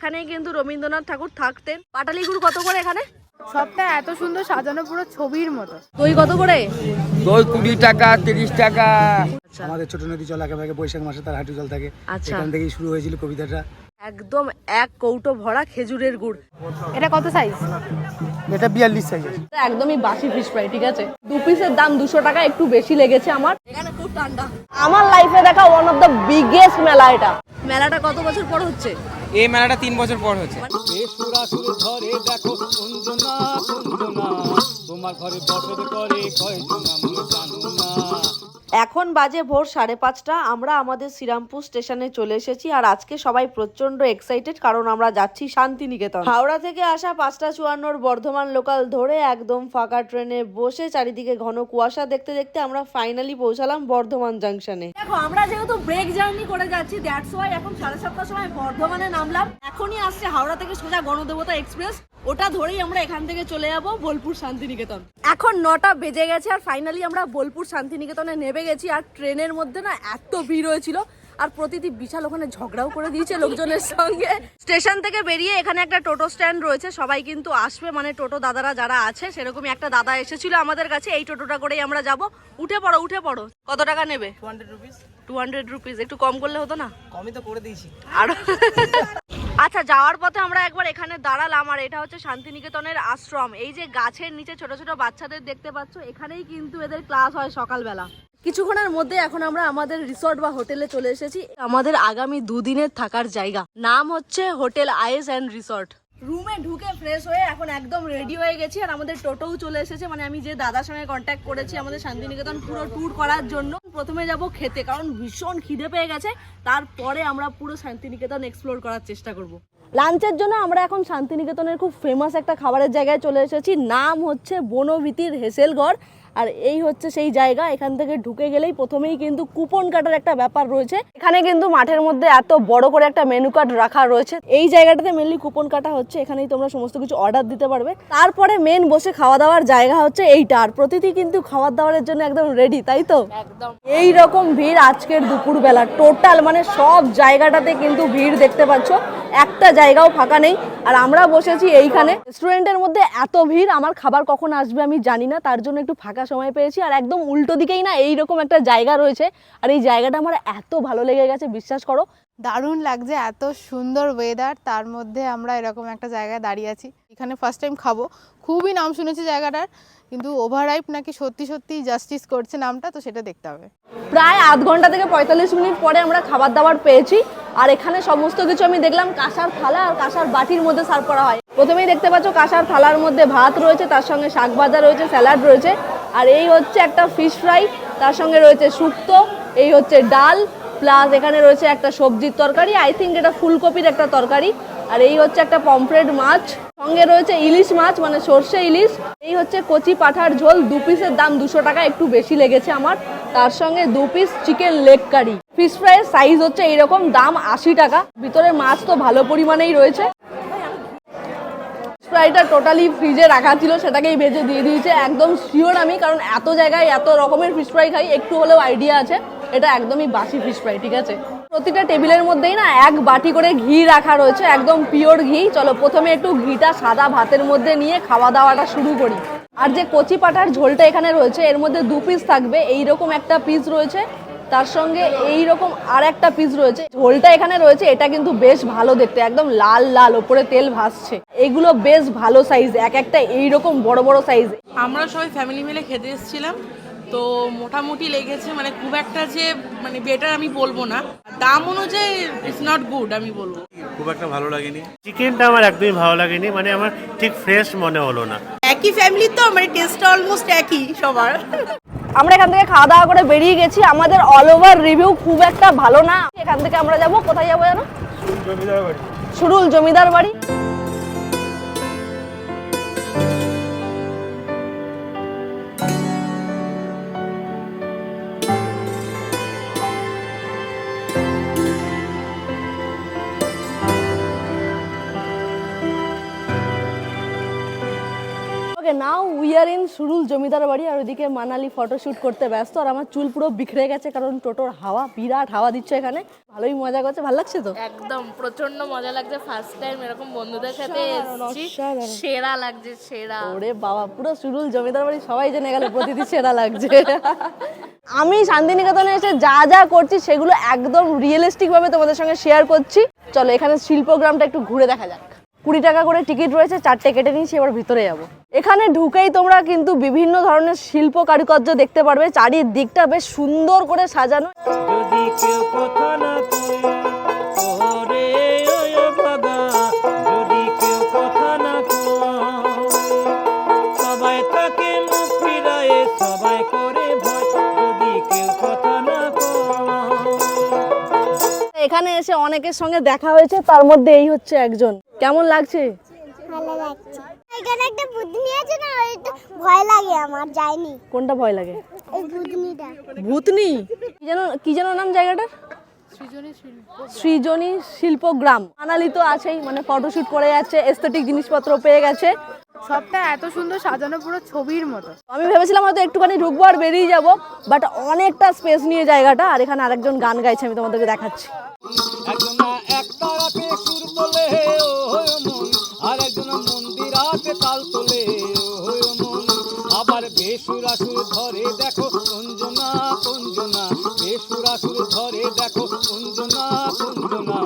এখানেই কিন্তু রবীন্দ্রনাথ ঠাকুর থাকতেন। পাটালি গুড় কত করে এখানে? সবটা এত সুন্দর সাজানো পুরো ছবির মতো। দই কত করে? দই কুড়ি টাকা তিরিশ টাকা। আমাদের ছোট নদী জল একেবারে বৈশাখ মাসে তার হাঁটু জল থাকে। আচ্ছা। এখান থেকেই শুরু হয়েছিল কবিতাটা। একদম এক কৌটো ভরা খেজুরের গুড়। এটা কত সাইজ এটা বিয়াল্লিশ সাইজের একদমই বাসি ফিশ ফ্রাই ঠিক আছে? দু পিসের দাম দুশো টাকা একটু বেশি লেগেছে আমার। এখানে খুব ঠান্ডা। আমার লাইফে দেখা ওয়ান অফ দ্য বিগেস্ট মেলা এটা। মেলাটা কত বছর পর হচ্ছে? এই মেলাটা তিন বছর পর হচ্ছে। এখন বাজে ভোর সাড়ে পাঁচটা আমরা আমাদের শ্রীরামপুর স্টেশনে চলে এসেছি আর আজকে সবাই প্রচণ্ড এক্সাইটেড কারণ আমরা যাচ্ছি শান্তিনিকেতন। হাওড়া থেকে আসা পাঁচটা চুয়ান্নর বর্ধমান লোকাল ধরে একদম ফাঁকা ট্রেনে বসে চারিদিকে ঘন কুয়াশা দেখতে দেখতে আমরা ফাইনালি পৌঁছালাম বর্ধমান জাংশনে দেখো আমরা যেহেতু ব্রেক জার্নি করে যাচ্ছি দ্যাটস ওয়াই এখন সাড়ে সাতটার সময় বর্ধমানে নামলাম। এখনই আসছে হাওড়া থেকে সোজা গণদেবতা এক্সপ্রেস ওটা ধরেই আমরা এখান থেকে চলে যাব বোলপুর শান্তিনিকেতন। এখন নটা বেজে গেছে আর ফাইনালি আমরা বোলপুর শান্তিনিকেতনে নেমে গেছি আর ট্রেনের মধ্যে না এত ভিড় হয়েছিল আর প্রতিটি বিশাল ওখানে ঝগড়াও করে দিয়েছে লোকজনের সঙ্গে। স্টেশন থেকে বেরিয়ে এখানে একটা টোটো স্ট্যান্ড রয়েছে সবাই কিন্তু আসবে। মানে টোটো দাদারা যারা আছে সেরকমই একটা দাদা এসেছিল আমাদের কাছে এই টোটোটা করেই আমরা যাব। উঠে পড়ো উঠে পড়ো। কত টাকা নেবে? টু হান্ড্রেড রুপিস একটু কম করলে হতো না? কমই তো করে দিয়েছি। আর আচ্ছা যাওয়ার পথে আমরা একবার এখানে দাঁড়ালাম আর এটা হচ্ছে শান্তিনিকেতনের আশ্রম। এই যে গাছের নিচে ছোট ছোট বাচ্চাদের দেখতে পাচ্ছ, এখানেই কিন্তু এদের ক্লাস হয় সকালবেলা। কিছুক্ষণের মধ্যে এখন আমরা আমাদের রিসর্ট বা হোটেলে চলে এসেছি। আমাদের আগামী দুদিনের থাকার জায়গা। নাম হচ্ছে হোটেল আইএস অ্যান্ড রিসর্ট। রুমে ঢুকে ফ্রেশ হয়ে এখন একদম রেডি হয়ে গেছি আর আমাদের টোটোও চলে এসেছে। মানে আমি যে দাদার সঙ্গে কন্ট্যাক্ট করেছি আমাদের শান্তিনিকেতন পুরো ট্যুর করার জন্য। প্রথমে যাব খেতে, কারণ ভীষণ খিদে পেয়ে গেছে। তারপরে আমরা পুরো শান্তিনিকেতন এক্সপ্লোর করার চেষ্টা করব। লাঞ্চের জন্য আমরা এখন শান্তিনিকেতনের খুব ফেমাস একটা খাবারের জায়গায় চলে এসেছি। নাম হচ্ছে বনভীতির হেসেলঘর। আর এই হচ্ছে সেই জায়গা এখান থেকে ঢুকে গেলেই প্রথমেই কিন্তু কুপন কাটার একটা ব্যাপার রয়েছে। এখানে কিন্তু মাঠের মধ্যে এত বড় করে একটা মেনু কার্ড রাখা রয়েছে। এই জায়গাটাতে মেনলি কুপন কাটা হচ্ছে এখানেই তোমরা সমস্ত কিছু অর্ডার দিতে পারবে। তারপরে মেন বসে খাওয়া দাওয়ার জায়গা হচ্ছে এইটা আর প্রতিটি কিন্তু খাবার দাবারের জন্য একদম রেডি তাই তো? একদম। এই রকম ভিড় আজকের দুপুরবেলা। টোটাল মানে সব জায়গাটাতে কিন্তু ভিড় দেখতে পাচ্ছ। একটা জায়গাও ফাঁকা নেই। আর আমরা বসেছি এইখানে। রেস্টুরেন্টের মধ্যে এত ভিড় আমার খাবার কখন আসবে আমি জানি না তার জন্য একটু ফাঁকা সময় পেয়েছি আর একদম উল্টো দিকেই না এইরকম একটা জায়গা রয়েছে। আর এই জায়গাটা আমার এত ভালো লেগে গেছে বিশ্বাস করো। দারুণ লাগছে এত সুন্দর ওয়েদার তার মধ্যে আমরা এরকম একটা জায়গায় দাঁড়িয়ে আছি। এখানে ফার্স্ট টাইম খাব। খুবই নাম শুনেছি জায়গাটার কিন্তু ওভারহাইপ নাকি সত্যি সত্যি জাস্টিস করছে নামটা তো সেটা দেখতে হবে। প্রায় আধ ঘণ্টা থেকে পঁয়তাল্লিশ মিনিট পরে আমরা খাবার দাবার পেয়েছি আর এখানে সমস্ত কিছু আমি দেখলাম কাঁসার থালা আর কাঁসার বাটির মধ্যে সার্ভ করা হয়। প্রথমেই দেখতে পাচ্ছ কাঁসার থালার মধ্যে ভাত রয়েছে তার সঙ্গে শাক ভাজা রয়েছে স্যালাড রয়েছে। আর এই হচ্ছে একটা ফিশ ফ্রাই তার সঙ্গে রয়েছে শুক্তো, এই হচ্ছে ডাল প্লাস এখানে রয়েছে একটা সবজির তরকারি আই থিঙ্ক এটা ফুলকপির একটা তরকারি, আর এই হচ্ছে একটা পমফ্রেট মাছ, সঙ্গে রয়েছে ইলিশ মাছ মানে সর্ষে ইলিশ, এই হচ্ছে কচি পাঠার ঝোল, দু পিসের দাম দুশো টাকা, একটু বেশি লেগেছে আমার, তার সঙ্গে দু piece chicken leg curry fish ফ্রাইয়ের size হচ্ছে এইরকম, দাম আশি টাকা, ভিতরে মাছ তো ভালো পরিমাণেই রয়েছে। ফ্রাইটা টোটালি ফ্রিজে রাখা ছিল, সেটাকেই ভেজে দিয়ে দিয়েছে। একদম শিওর আমি, কারণ এত জায়গায় এত রকমের ফিশ ফ্রাই খাই, একটু হলেও আইডিয়া আছে, এটা একদমই বাসি ফিশ ফ্রাই ঠিক আছে? প্রতিটা টেবিলের মধ্যেই না এক বাটি করে ঘি রাখা রয়েছে, একদম পিওর ঘি। চলো, প্রথমে একটু ঘিটা সাদা ভাতের মধ্যে নিয়ে খাওয়া দাওয়াটা শুরু করি। আর যে কচি পাটার ঝোলটা এখানে রয়েছে, এর মধ্যে দু পিস থাকবে। এইরকম একটা পিস রয়েছে তার সঙ্গে এই রকম আর একটা পিস রয়েছে। ঝোলটা এখানে রয়েছে এটা কিন্তু বেশ ভালো দেখতে একদম লাল লাল ওপরে তেল ভাসছে। এগুলো বেশ ভালো সাইজ এক একটা এইরকম বড় বড় সাইজ আমরা সবাই ফ্যামিলি মিলে খেতে এসেছিলাম তো মোটামুটি লেগেছে মানে খুব একটা যে মানে বেটার আমি বলব না। দাম অনুযায়ী ইটস নট গুড আমি বলব। খুব একটা ভালো লাগেনি। চিকেনটা আমার একদমই ভালো লাগেনি মানে আমার ঠিক ফ্রেশ মনে হলো না। একই ফ্যামিলি তো মানে টেস্ট অলমোস্ট একই সবার। আমরা এখান থেকে খাওয়া দাওয়া করে বেরিয়ে গেছি। আমাদের অল ওভার রিভিউ খুব একটা ভালো না। এখান থেকে আমরা যাব। কোথায় যাব জানো? সুরুল জমিদার বাড়ি। Now we are in Surul জমিদার বাড়ি আর ওইদিকে মানালি ফটোশুট করতে ব্যস্ত আর আমার চুল পুরো বিখরে গেছে কারণ টোটোর হাওয়া বিরাট হাওয়া দিচ্ছে এখানে। ভালোই মজা করছে ভালো লাগছে তো? একদম প্রচণ্ড মজা লাগছে ফার্স্ট টাইম এরকম বন্ধুদের সাথে এসেছি। সেরা লাগছে সেরা। ওরে বাবা পুরো সুরুল জমিদার বাড়ি সবাই জেনে গেল প্রতিদিন সেরা লাগছে। আমি শান্তিনিকেতনে এসে যা যা করছি সেগুলো একদম রিয়েলিস্টিক ভাবে তোমাদের সঙ্গে শেয়ার করছি। চলো এখানে শিল্পগ্রামটা একটু ঘুরে দেখা যাক। কুড়ি টাকা করে টিকিট রয়েছে চারটে কেটে নিয়েছি এবার ভিতরে যাব। এখানে ঢুকেই তোমরা কিন্তু বিভিন্ন ধরনের শিল্প কারুকার্য দেখতে পারবে চারিদিকটা বেশ সুন্দর করে সাজানো। এখানে এসে অনেকের সঙ্গে দেখা হয়েছে তার মধ্যে এই হচ্ছে একজন। কেমন লাগছে? ভালো লাগছে। এখানে একটা বুদ্ধনি আছে না ওইটা ভয় লাগে আমার যায়নি কোনটা ভয় লাগে? এই বুদ্ধনিটা ভূতনি? কি যেন কি যেন নাম জায়গাটার? সৃজনী শিল্পগ্রাম। মানালি তো আছেই মানে ফটোশুট করে যাচ্ছে এস্থেটিক জিনিসপত্র পেয়ে গেছে। সবটা এত সুন্দর সাজানো পুরো ছবির মতো। আমি ভেবেছিলাম হয়তো একটুখানি ঢুকবো আর বেরিয়ে যাব বাট অনেকটা স্পেস নিয়ে জায়গাটা আর এখানে আরেকজন গান গাইছে আমি তোমাদেরকে দেখাচ্ছি। বেসুরাসুর ধরে দেখো কুঞ্জনা কুঞ্জনা বেসুরাসুর ধরে দেখো কুঞ্জনা কুঞ্জনা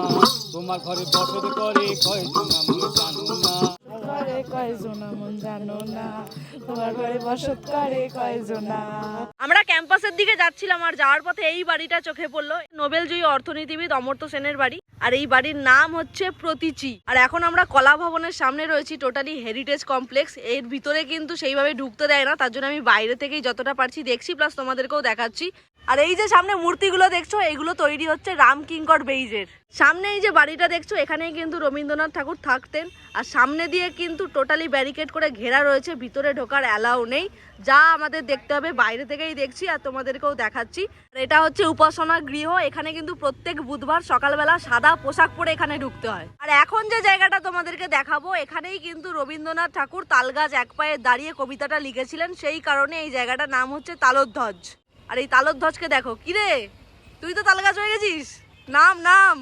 তোমার ঘরে বসত করে কয়জনা মন জানো না। জানো না, তোমার ঘরে বসত করে আমরা ক্যাম্পাসের দিকে যাচ্ছিলাম আর যাওয়ার পথে এই বাড়িটা চোখে পড়ল। নোবেলজয়ী অর্থনীতিবিদ অমর্ত্য সেনের বাড়ি। আর এই বাড়ির নাম হচ্ছে প্রতীচি। আর এখন আমরা কলা ভবনের সামনে রয়েছি, টোটালি হেরিটেজ কমপ্লেক্স এর ভিতরে কিন্তু সেইভাবে ঢুকতে দেয় না, তার জন্য আমি বাইরে থেকেই যতটা পারছি দেখছি প্লাস তোমাদেরকেও দেখাচ্ছি। আর এই যে সামনে মূর্তিগুলো দেখছ, এগুলো তৈরি হচ্ছে রাম কিঙ্কর বেইজের। সামনে এই যে বাড়িটা দেখছ, এখানেই কিন্তু রবীন্দ্রনাথ ঠাকুর থাকতেন। আর সামনে দিয়ে কিন্তু টোটালি ব্যারিকেড করে ঘেরা রয়েছে, ভিতরে ঢোকার অ্যালাউ নেই। যা আমাদের দেখতে হবে, বাইরে থেকেই দেখছি আর তোমাদেরকেও দেখাচ্ছি। এটা হচ্ছে উপাসনা গৃহ, এখানে কিন্তু প্রত্যেক বুধবার সকালবেলা সাদা পোশাক পরে এখানে ঢুকতে হয়। আর এখন যে জায়গাটা তোমাদেরকে দেখাবো, এখানেই কিন্তু রবীন্দ্রনাথ ঠাকুর তালগাছ এক পায়ে দাঁড়িয়ে কবিতাটা লিখেছিলেন। সেই কারণে এই জায়গাটার নাম হচ্ছে তালোধ্বজ। আর এই তালোধ্বজকে দেখো, কিরে? তুই তো তালগাছ হয়ে গেছিস? নাম নাম।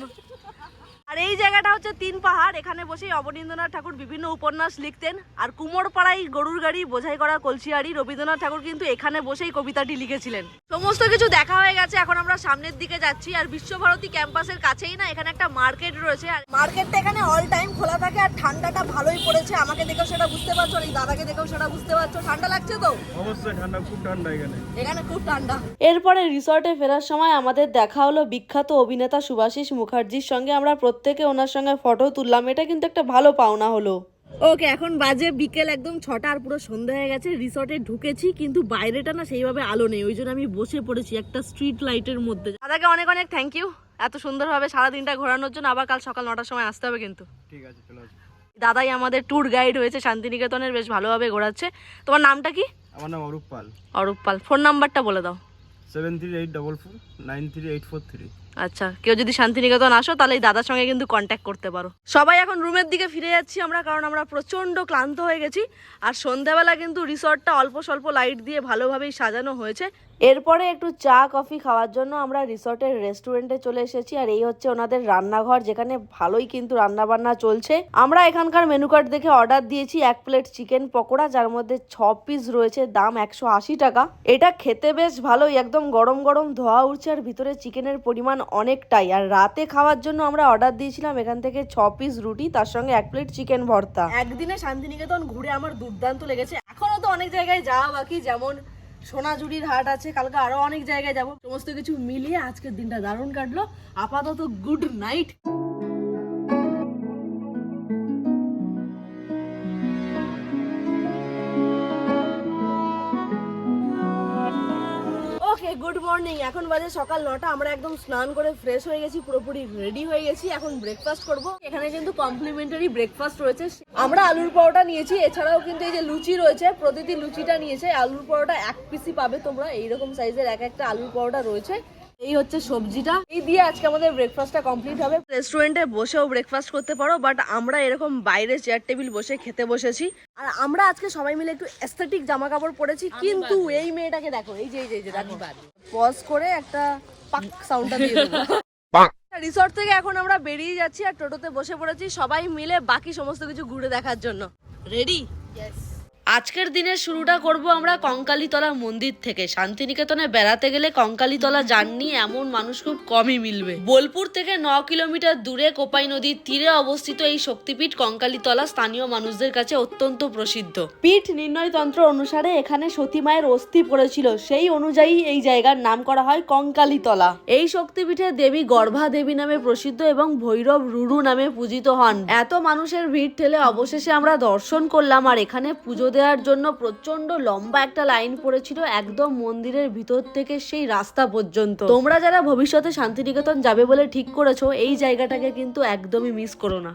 আর এই জায়গাটা হচ্ছে তিন পাহাড়। এখানে বসেই অবনীন্দ্রনাথ ঠাকুর বিভিন্ন উপন্যাস লিখতেন। আর কুমোরপাড়াই গরুর গাড়ি বোঝাই করা কলসিয়ারি রবীন্দ্রনাথ ঠাকুর কিন্তু এখানে বসেই কবিতাটি লিখেছিলেন। সমস্ত কিছু দেখা হয়ে গেছে এখন আমরা সামনের দিকে যাচ্ছি। আর বিশ্বভারতী ক্যাম্পাসের কাছেই না এখানে একটা মার্কেট রয়েছে। আর মার্কেটটা এখানে অল টাইম খোলা থাকে আর ঠান্ডাটা ভালোই পড়েছে। আমাকে দেখেও সেটা বুঝতে পারছ এই দাদাকে দেখেও সেটা বুঝতে পারছ। ঠান্ডা লাগছে তো? অবশ্যই ঠান্ডা খুব ঠান্ডা এখানে। এখানে খুব ঠান্ডা। এরপরে রিসর্টে ফেরার সময় আমাদের দেখা হলো বিখ্যাত অভিনেতা সুভাষিস মুখার্জির সঙ্গে আমরা প্রত্যেকে ওনার সঙ্গে ফটো তুললাম এটা কিন্তু একটা ভালো পাওনা হলো। ওকে এখন বাজে বিকেল একদম ছটা আর পুরো সন্ধ্যা হয়ে গেছে রিসর্টে ঢুকেছি কিন্তু বাইরেটা না সেইভাবে আলো নেই ওই জন্য আমি বসে পড়েছি একটা স্ট্রিট লাইটের মধ্যে। দাদাকে অনেক অনেক থ্যাংক ইউ এত সুন্দরভাবে সারা দিনটা ঘোরানোর জন্য আবার কাল সকাল নটার সময় আসতে হবে কিন্তু। ঠিক আছে চলে দাদাই আমাদের ট্যুর গাইড হয়েছে শান্তিনিকেতনের বেশ ভালোভাবে ঘোরাচ্ছে। তোমার নামটা কি? আমার নাম অরূপ পাল। অরূপ পাল। ফোন নাম্বারটা বলে দাও। Seven three eight double four nine three eight four three আচ্ছা কেউ যদি শান্তিনিকেতন আসো, তাহলে এই দাদার সঙ্গে কিন্তু কন্ট্যাক্ট করতে পারো। সবাই এখন রুমের দিকে ফিরে যাচ্ছি আমরা, কারণ আমরা প্রচণ্ড ক্লান্ত হয়ে গেছি। আর সন্ধ্যাবেলা কিন্তু রিসর্টটা অল্প স্বল্প লাইট দিয়ে ভালোভাবেই সাজানো হয়েছে। এরপরে একটু চা, কফি খাওয়ার জন্য আমরা রিসর্টের রেস্টুরেন্টে চলে এসেছি, আর এই হচ্ছে ওনাদের রান্নাঘর, যেখানে ভালোই কিন্তু রান্না বান্না চলছে। আমরা এখানকার মেনু কার্ড দেখে অর্ডার দিয়েছি, এক প্লেট চিকেন পকোড়া, যার মধ্যে ছ পিস রয়েছে, দাম একশো আশি টাকা। এটা খেতে বেশ ভালোই, একদম গরম গরম ধোয়া উঠছে আর ভিতরে চিকেনের পরিমাণ অনেকটাই। আর রাতে খাওয়ার জন্য আমরা অর্ডার দিয়েছিলাম এখান থেকে ছ পিস রুটি, তার সঙ্গে এক প্লেট চিকেন ভর্তা। একদিনে শান্তিনিকেতন ঘুরে আমার দুর্দান্ত লেগেছে। এখনও তো অনেক জায়গায় যাওয়া বাকি, যেমন সোনাঝুরির হাট আছে, কালকে আরও অনেক জায়গায় যাব। সমস্ত কিছু মিলিয়ে আজকের দিনটা দারুণ কাটলো। আপাতত গুড নাইট গুড মর্নিং এখন বাজে সকাল নটা। আমরা একদম স্নান করে ফ্রেশ হয়ে গেছি, পুরোপুরি রেডি হয়ে গেছি। এখন ব্রেকফাস্ট করব। এখানে কিন্তু কমপ্লিমেন্টারি ব্রেকফাস্ট রয়েছে। আমরা আলুর পরোটা নিয়েছি। এছাড়াও কিন্তু এই যে লুচি রয়েছে, প্রতিটি লুচিটা নিয়েছে। আলুর পরোটা এক পিসি পাবে তোমরা। এইরকম সাইজের এক একটা আলুর পরোটা রয়েছে। এই হচ্ছে সবজিটা। এই দিয়ে আজকে আমাদের ব্রেকফাস্টটা কমপ্লিট হবে। রেস্টুরেন্টে বসেও ব্রেকফাস্ট করতে পারো বাট আমরা এরকম বাইরে চেয়ার টেবিল বসে খেতে বসেছি। আর আমরা আজকে সবাই মিলে একটু এস্থেটিক জামা কাপড় পরেছি কিন্তু এই মেয়েটাকে দেখো এই যে এই যে এই যে দেখো। পজ করে একটা পাক সাউন্ডটা দিয়ে রিসর্ট থেকে এখন আমরা বেরিয়ে যাচ্ছি আর টোটোতে বসে পড়েছি সবাই মিলে বাকি সমস্ত কিছু ঘুরে দেখার জন্য। রেডি আজকের দিনের শুরুটা করব আমরা কঙ্কালীতলা মন্দির থেকে। শান্তিনিকেতনে বেড়াতে গেলে কঙ্কালীতলা জার্নি এমন মানুষ খুব কমই মিলবে। বোলপুর থেকে ন কিলোমিটার দূরে কোপাই নদীর তীরে অবস্থিত এই শক্তিপীঠ কঙ্কালীতলা স্থানীয় মানুষদের কাছে অত্যন্ত প্রসিদ্ধ। পীঠ নির্ণয়তন্ত্র অনুসারে এখানে সতী মায়ের অস্থি পড়েছিল। সেই অনুযায়ী এই জায়গার নাম করা হয় কঙ্কালীতলা। এই শক্তিপীঠে দেবী গর্ভা দেবী নামে প্রসিদ্ধ এবং ভৈরব রুরু নামে পূজিত হন। এত মানুষের ভিড় ঠেলে অবশেষে আমরা দর্শন করলাম আর এখানে পুজো দেওয়ার জন্য প্রচণ্ড লম্বা একটা লাইন পড়েছিল একদম মন্দিরের ভিতর থেকে সেই রাস্তা পর্যন্ত। তোমরা যারা ভবিষ্যতে শান্তিনিকেতন যাবে বলে ঠিক করেছ, এই জায়গাটাকে কিন্তু একদমই মিস করো না।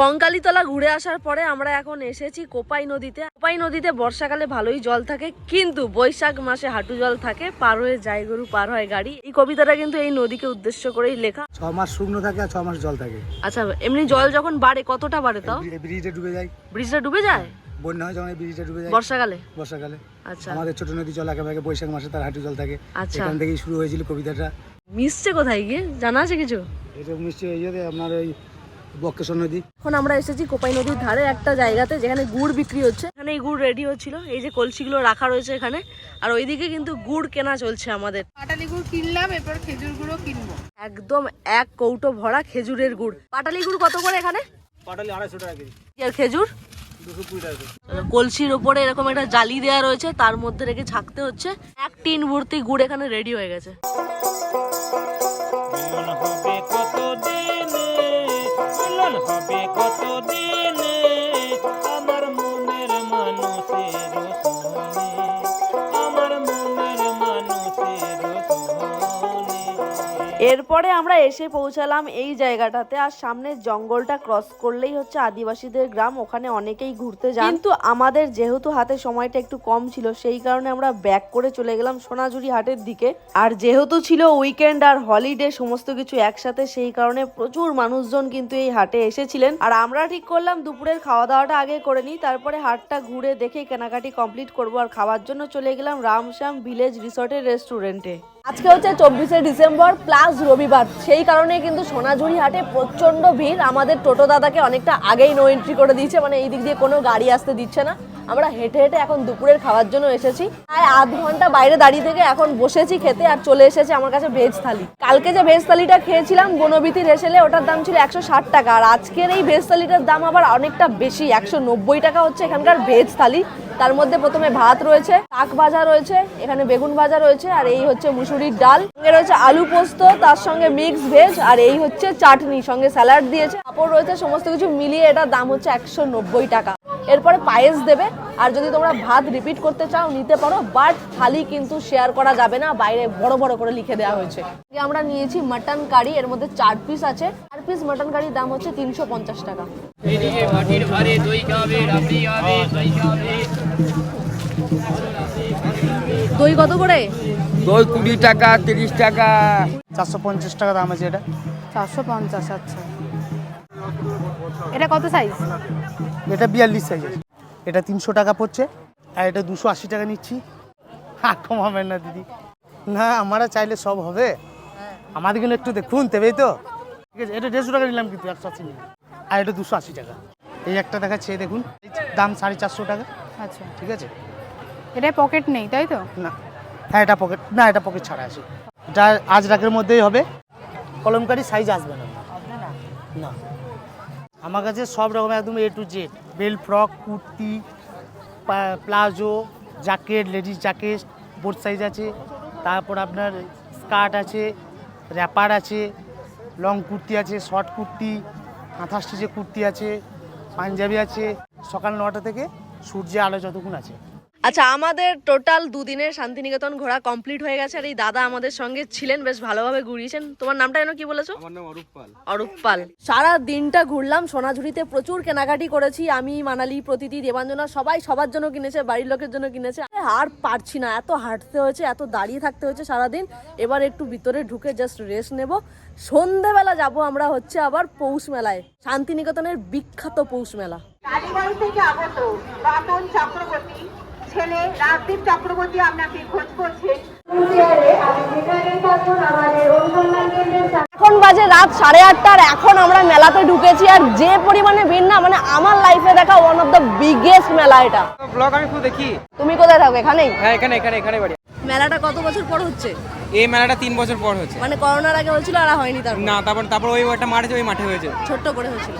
কঙ্কালীতলা ঘুরে আসার পরে আমরা এখন এসেছি কোপাই নদীতে। কোপাই নদীতে বর্ষাকালে ভালোই জল থাকে কিন্তু বৈশাখ মাসে হাঁটু জল থাকে পার হয়ে যায় গরু পার হয় গাড়ি। এই কবিতাটা কিন্তু এই নদীকে উদ্দেশ্য করেই লেখা। ছ মাস শুকনো থাকে আর ছ মাস জল থাকে। আচ্ছা এমনি জল যখন বাড়ে কতটা বাড়ে তাও? ব্রিজটা ডুবে যায়। ব্রিজটা ডুবে যায়? বন্যা হয় যখন ব্রিজটা ডুবে যায়। বর্ষাকালে? বর্ষাকালে। আমাদের ছোট নদী জল একেবারে বৈশাখ মাসে তার হাঁটু জল থাকে। আচ্ছা। এখান থেকেই শুরু হয়েছিল কবিতাটা। মিশছে কোথায় গিয়ে? জানা আছে কিছু? এটা এই যে আপনার ওই বক্রেশ্বর নদী। এখন আমরা এসেছি কোপাই নদীর ধারে একটা জায়গাতে যেখানে গুড় বিক্রি হচ্ছে। এখানে এই গুড় রেডি হচ্ছিল। এই যে কলসিগুলো রাখা রয়েছে এখানে। আর ওইদিকে কিন্তু গুড় কেনা চলছে আমাদের। পাটালি গুড় কিনলাম এরপর খেজুর গুঁড়ো কিনবো। একদম এক কৌটো ভরা খেজুরের গুড়। পাটালি গুড় কত করে এখানে? পাটালি আড়াইশো টাকা কেজি। আর খেজুর? কলসির ওপরে এরকম একটা জালি দেয়া রয়েছে, তার মধ্যে রেখে ছাকতে হচ্ছে। এক টিন ভর্তি গুড় এখানে রেডি হয়ে গেছে। কতদিন? হবে কত এরপরে আমরা এসে পৌঁছালাম এই জায়গাটাতে, আর সামনে জঙ্গলটা ক্রস করলেই হচ্ছে আদিবাসীদের গ্রাম, ওখানে অনেকেই ঘুরতে যান। কিন্তু আমাদের যেহেতু হাতে সময়টা একটু কম ছিল, সেই কারণে আমরা ব্যাক করে চলে গেলাম সোনাঝুরি হাটের দিকে। আর যেহেতু ছিল উইকেন্ড আর হলিডে সমস্ত কিছু একসাথে, সেই কারণে প্রচুর মানুষজন কিন্তু এই হাটে এসেছিলেন। আর আমরা ঠিক করলাম দুপুরের খাওয়া দাওয়াটা আগে করে নিই, তারপরে হাটটা ঘুরে দেখে কেনাকাটি কমপ্লিট করব। আর খাওয়ার জন্য চলে গেলাম রামশ্যাম ভিলেজ রিসর্টের রেস্টুরেন্টে আজকে হচ্ছে চব্বিশে ডিসেম্বর, প্লাস রবিবার। সেই কারণে কিন্তু সোনাঝুরি হাটে প্রচণ্ড ভিড়। আমাদের টোটো দাদাকে অনেকটা আগেই নো এন্ট্রি করে দিয়েছে। মানে এই দিক দিয়ে কোনো গাড়ি আসতে দিচ্ছে না। আমরা হেঁটে হেঁটে এখন দুপুরের খাওয়ার জন্য এসেছি। প্রায় আধ ঘণ্টা বাইরে দাঁড়িয়ে থেকে এখন বসেছি খেতে আর চলে এসেছে আমার কাছে ভেজ থালি। কালকে যে ভেজ থালিটা খেয়েছিলাম বনবিতি রেসেলে ওটার দাম ছিল একশো ষাট টাকা। আর আজকের এই ভেজ থালিটার দাম আবার অনেকটা বেশি, একশো নব্বই টাকা হচ্ছে এখানকার ভেজ থালি। তার মধ্যে প্রথমে ভাত রয়েছে, শাক ভাজা রয়েছে, এখানে বেগুন ভাজা রয়েছে, আর এই হচ্ছে মুসুরির ডাল। সঙ্গে রয়েছে আলু পোস্ত, তার সঙ্গে মিক্স ভেজ আর এই হচ্ছে চাটনি। সঙ্গে স্যালাড দিয়েছে, পাপড় রয়েছে, সমস্ত কিছু মিলিয়ে এটার দাম হচ্ছে একশো নব্বই টাকা। এরপরে পায়েস দেবে। আর যদি তোমরা ভাত রিপিট করতে চাও নিতে পারো বাট থালি কিন্তু শেয়ার করা যাবে না বাইরে বড় বড় করে লিখে দেওয়া হয়েছে। আমরা নিয়েছি মাটন কারি এর মধ্যে চার পিস আছে। চার পিস মাটন কারির দাম হচ্ছে তিনশো পঞ্চাশ টাকা। দই কত করে? দই কুড়ি টাকা তিরিশ টাকা। চারশো পঞ্চাশ টাকা দাম আছে এটা। চারশো পঞ্চাশ আচ্ছা। এটা কত সাইজ এটা বিয়াল্লিশ সাইজের এটা তিনশো টাকা পড়ছে আর এটা দুশো আশি টাকা নিচ্ছি। আর কমাবেন না দিদি। না আমরা চাইলে সব হবে। আমাদের কিন্তু একটু দেখুন তবেই তো। ঠিক আছে এটা দেড়শো টাকা নিলাম কিন্তু একশো আশি নিলাম। আর এটা দুশো আশি টাকা। এই একটা দেখাচ্ছে এই দেখুন দাম সাড়ে চারশো টাকা। আচ্ছা। ঠিক আছে? এটা পকেট নেই তাই তো? না। হ্যাঁ এটা পকেট না এটা পকেট ছাড়া আছে। এটা আজ রাতের মধ্যেই হবে। কলমকারি সাইজ আসবে না। না। আমার কাছে সব রকম একদম A to Z bell frock, kurti palazzo, jacket, ladies jacket board size আছে। তারপর আপনার স্কার্ট আছে র্যাপার আছে লং কুর্তি আছে শর্ট কুর্তি কাঁথা স্টিচের কুর্তি আছে, পাঞ্জাবি আছে। সকাল নটা থেকে সূর্যের আলো যতক্ষণ আছে। আচ্ছা আমাদের টোটাল দুদিনের শান্তিনিকেতন ঘোরা কমপ্লিট হয়ে গেছে আর এই দাদা আমাদের সঙ্গে ছিলেন বেশ ভালোভাবে ঘুরিয়েছেন। তোমার নামটা যেন কি বলেছ? আমার নাম অরূপ পাল। অরূপ পাল। সারা দিনটা ঘুরলাম সোনাঝুরিতে প্রচুর কেনাকাটি করেছি। আমি মানালি প্রতিটি দেবাঞ্জনা সবাই সবার জন্য কিনেছে বাড়ির লোকের জন্য কিনেছে। আর পারছি না এত হাঁটতে হয়েছে এত দাঁড়িয়ে থাকতে হয়েছে সারাদিন। এবার একটু ভিতরে ঢুকে জাস্ট রেস্ট নেব। সন্ধেবেলা যাব আমরা হচ্ছে আবার পৌষ মেলায় শান্তিনিকেতনের বিখ্যাত পৌষ মেলা। থেকে আগত চক্রবর্তী। ছেলে রাজদীপ চক্রবর্তী আপনাকে খোঁজ করছেন এখন বাজে রাত সাড়ে আটটার এখন আমরা মেলাতে ঢুকেছি আর যে পরিমাণে ভিড় না মানে আমার লাইফে দেখা ওয়ান অফ দ্য বিগেস্ট মেলা এটা। ব্লগ আমি খুব দেখি। তুমি কোথায় থাকো এখানেই? হ্যাঁ এখানে এখানে এখানে বাড়ি। মেলাটা কত বছর পর হচ্ছে? এই মেলাটা তিন বছর পর হচ্ছে। মানে করোনার আগে হয়েছিল আর হয়নি তারপর? না তারপর তারপর ওই একটা মাঠ ওই মাঠে হয়েছে। ছোট্ট করে হয়েছিল।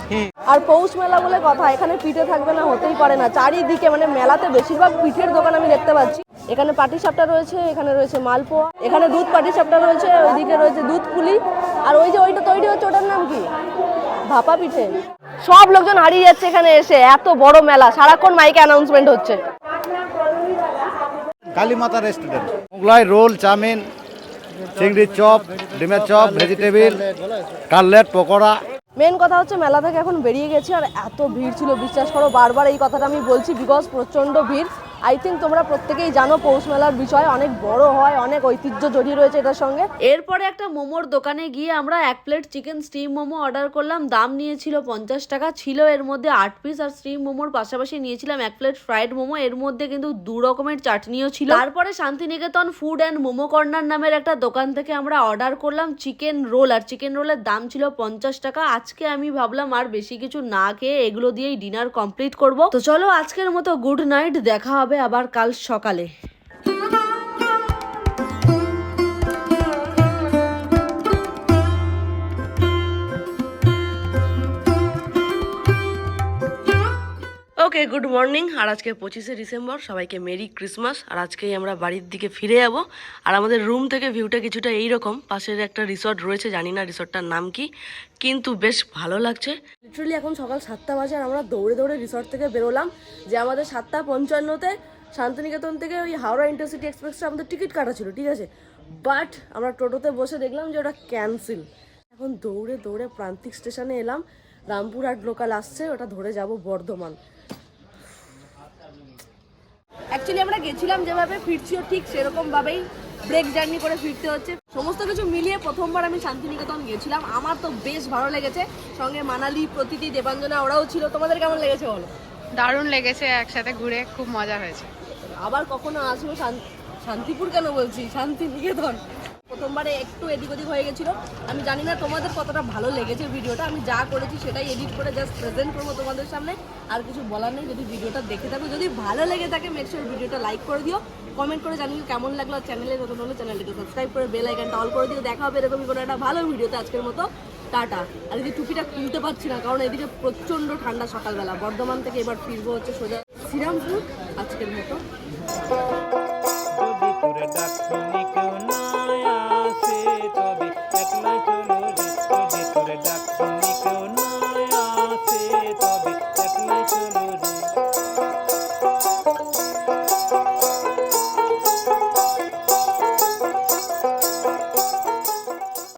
আর পৌষ মেলা বলে কথা এখানে পিঠে থাকবে না হতেই পারে না। চারিদিকে মানে মেলাতে বেশিরভাগ পিঠের দোকান আমি দেখতে পাচ্ছি। এখানে পাটি সাপটা রয়েছে এখানে রয়েছে মালপোয়া এখানে দুধ পাটি সাপটা রয়েছে ওইদিকে রয়েছে দুধ পুলি। আর ওই যে ওইটা তৈরি হচ্ছে ওটার নাম কি? ভাপা পিঠে। সব লোকজন হারিয়ে যাচ্ছে এখানে এসে এত বড় মেলা সারাক্ষণ মাইকে অ্যানাউন্সমেন্ট হচ্ছে। Kalimata restaurant Mughlai roll chowmein চিংড়ির চপ ডিমের chop vegetable cutlet pakora. Main কথা হচ্ছে মেলা থেকে এখন বেরিয়ে গেছি আর এত ভিড় ছিল বিশ্বাস করো বারবার এই কথাটা আমি বলছি বিকজ প্রচণ্ড ভিড়। আই থিঙ্ক তোমরা প্রত্যেকেই জানো পৌষ মেলার বিষয় অনেক বড় হয়, অনেক ঐতিহ্য জড়িয়ে রয়েছে এটার সঙ্গে। এরপরে একটা মোমোর দোকানে গিয়ে আমরা এক plate chicken steam momo order করলাম। দাম নিয়েছিল পঞ্চাশ টাকা, ছিল এর মধ্যে আট পিস আর স্টিম মোমোর পাশাপাশি নিয়েছিলাম এক প্লেট ফ্রাইড মোমো। এর মধ্যে কিন্তু দু রকমের চাটনিও ছিল। তারপরে Santiniketan food and momo corner নামের একটা দোকান থেকে আমরা অর্ডার করলাম চিকেন রোল। আর চিকেন রোলের দাম ছিল পঞ্চাশ টাকা। আজকে আমি ভাবলাম আর বেশি কিছু না খেয়ে এগুলো দিয়েই ডিনার কমপ্লিট করব। তো চলো আজকের মতো গুড নাইট, দেখা হবে আবার কাল সকালে। ওকে গুড মর্নিং আর আজকে পঁচিশে ডিসেম্বর, সবাইকে মেরি ক্রিসমাস আর আজকেই আমরা বাড়ির দিকে ফিরে যাব। আর আমাদের রুম থেকে ভিউটা কিছুটা এইরকম, পাশের একটা রিসর্ট রয়েছে, জানি না রিসর্টটার নাম কি, কিন্তু বেশ ভালো লাগছে। লিটারালি এখন সকাল সাতটা বাজে, আর আমরা দৌড়ে দৌড়ে রিসর্ট থেকে বেরোলাম, যে আমাদের সাতটা পঞ্চান্নতে শান্তিনিকেতন থেকে ওই হাওড়া ইন্টারসিটি এক্সপ্রেসটা আমাদের টিকিট কাটা ছিল, ঠিক আছে? বাট আমরা টোটোতে বসে দেখলাম যে ওটা ক্যান্সেল এখন দৌড়ে দৌড়ে প্রান্তিক স্টেশনে এলাম, রামপুরহাট লোকাল আসছে, ওটা ধরে যাব বর্ধমান। অ্যাকচুয়ালি আমরা গেছিলাম যেভাবে ফিরছিও ঠিক সেরকমভাবেই ব্রেক জার্নি করে ফিরতে হচ্ছে। সমস্ত কিছু মিলিয়ে প্রথমবার আমি শান্তিনিকেতন গেছিলাম। আমার তো বেশ ভালো লেগেছে। সঙ্গে মানালি প্রতিটি দেবাঞ্জনা ওরাও ছিল। তোমাদের কেমন লেগেছে বলো? দারুণ লেগেছে একসাথে ঘুরে। খুব মজা হয়েছে। আবার কখনো আসব শান্তিপুর কেন বলছি? শান্তিনিকেতন। প্রথমবারে একটু এদিক ওদিক হয়ে গেছিল। আমি জানি না তোমাদের কতটা ভালো লেগেছে ভিডিওটা, আমি যা করেছি সেটাই এডিট করে জাস্ট প্রেজেন্ট করব তোমাদের সামনে। আর কিছু বলার নেই, যদি ভিডিওটা দেখে থাকো, যদি ভালো লেগে থাকে মেকশোর ভিডিওটা লাইক করে দিও। কমেন্ট করে জানিও কেমন লাগল আর চ্যানেলে নতুন হলে চ্যানেলটিকে সাবস্ক্রাইব করে বেল আইকনটা অল করে দিও। দেখা হবে এরকমই কোনো একটা ভালো ভিডিওতে আজকের মতো। টাটা। আর এই টুপিটা খুলতে পারছি না, কারণ এদিকে প্রচণ্ড ঠান্ডা সকালবেলা। বর্ধমান থেকে এবার ফিরবো হচ্ছে সোজা শ্রীরামপুর আজকের মতো।